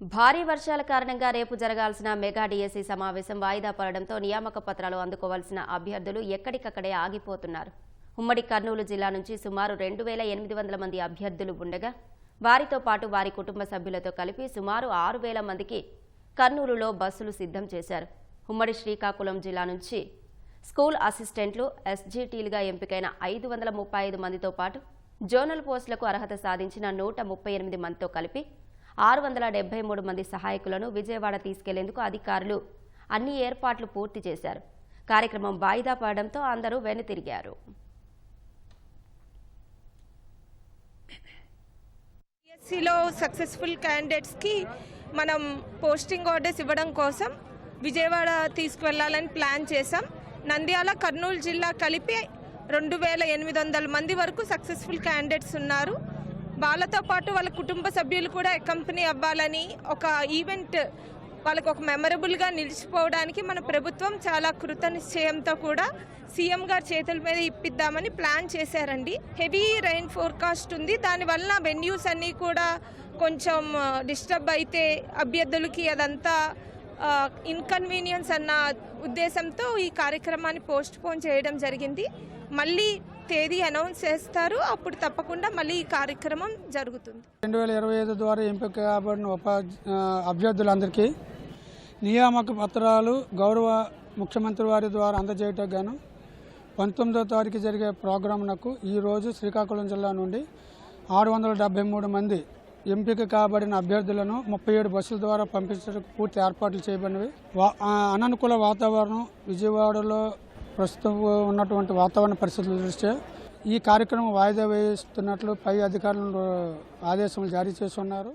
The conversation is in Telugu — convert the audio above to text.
భారీ వర్షాల కారణంగా రేపు జరగాల్సిన మెగా డిఎస్సి సమావేశం వాయిదా పడడంతో నియామక పత్రాలు అందుకోవాల్సిన అభ్యర్థులు ఎక్కడికక్కడే ఆగిపోతున్నారు. ఉమ్మడి కర్నూలు జిల్లా నుంచి సుమారు రెండు వేల ఎనిమిది వందల మంది అభ్యర్థులు ఉండగా వారితో పాటు వారి కుటుంబ సభ్యులతో కలిపి సుమారు ఆరు వేల మందికి కర్నూలులో బస్సులు సిద్ధం చేశారు. ఉమ్మడి శ్రీకాకుళం జిల్లా నుంచి స్కూల్ అసిస్టెంట్లు ఎస్జీటీలుగా ఎంపికైన ఐదు వందల ముప్పై ఐదు మందితో పాటు జోనల్ పోస్టులకు అర్హత సాధించిన నూట ముప్పై ఎనిమిది మందితో కలిపి ఆరు వందల డెబ్బై మూడు మంది సహాయకులను విజయవాడ తీసుకెళ్ళేందుకు అధికారులు అన్ని ఏర్పాట్లు పూర్తి చేశారు. కార్యక్రమం వాయిదా పడడంతో అందరూ వెనుతిరిగారు. ఎస్సీలో సక్సెస్ఫుల్ క్యాండిడేట్స్కి మనం పోస్టింగ్ ఆర్డర్స్ ఇవ్వడం కోసం విజయవాడ తీసుకువెళ్ళాలని ప్లాన్ చేశాం. నంద్యాల కర్నూలు జిల్లా కలిపి రెండు వేల ఎనిమిది వందల మంది వరకు సక్సెస్ఫుల్ క్యాండిడేట్స్ ఉన్నారు. వాళ్ళతో పాటు వాళ్ళ కుటుంబ సభ్యులు కూడా కంపెనీ అవ్వాలని ఒక ఈవెంట్ వాళ్ళకు ఒక మెమరబుల్గా నిలిచిపోవడానికి మన ప్రభుత్వం చాలా కృత నిశ్చయంతో కూడా సీఎం గారి చేతుల మీద ఇప్పిద్దామని ప్లాన్ చేశారండి. హెవీ రైన్ ఫోర్కాస్ట్ ఉంది. దానివల్ల వెన్యూస్ అన్నీ కూడా కొంచెం డిస్టర్బ్ అయితే అభ్యర్థులకి అదంతా ఇన్కన్వీనియన్స్ అన్న ఉద్దేశంతో ఈ కార్యక్రమాన్ని పోస్ట్ పోన్ చేయడం జరిగింది. మళ్ళీ తేదీ అనౌన్స్ చేస్తారు. అప్పుడు తప్పకుండా మళ్ళీ ఈ కార్యక్రమం జరుగుతుంది. రెండు వేల ఇరవై ఐదు ద్వారా ఎంపిక కాబడిన అభ్యర్థులందరికీ నియామక పత్రాలు గౌరవ ముఖ్యమంత్రి వారి ద్వారా అందజేయటం గాను పంతొమ్మిదో తారీఖు జరిగే ప్రోగ్రాంనకు ఈరోజు శ్రీకాకుళం జిల్లా నుండి ఆరు వందల డెబ్బై మూడు మంది ఎంపిక కాబడిన అభ్యర్థులను ముప్పై ఏడు బస్సుల ద్వారా పంపించడానికి పూర్తి ఏర్పాట్లు చేయబడినవి. వా- అననుకూల వాతావరణం విజయవాడలో ప్రస్తుతం ఉన్నటువంటి వాతావరణ పరిస్థితుల దృష్ట్యా ఈ కార్యక్రమం వాయిదా వేస్తున్నట్లు పై అధికారులు ఆదేశం జారీ చేస్తున్నారు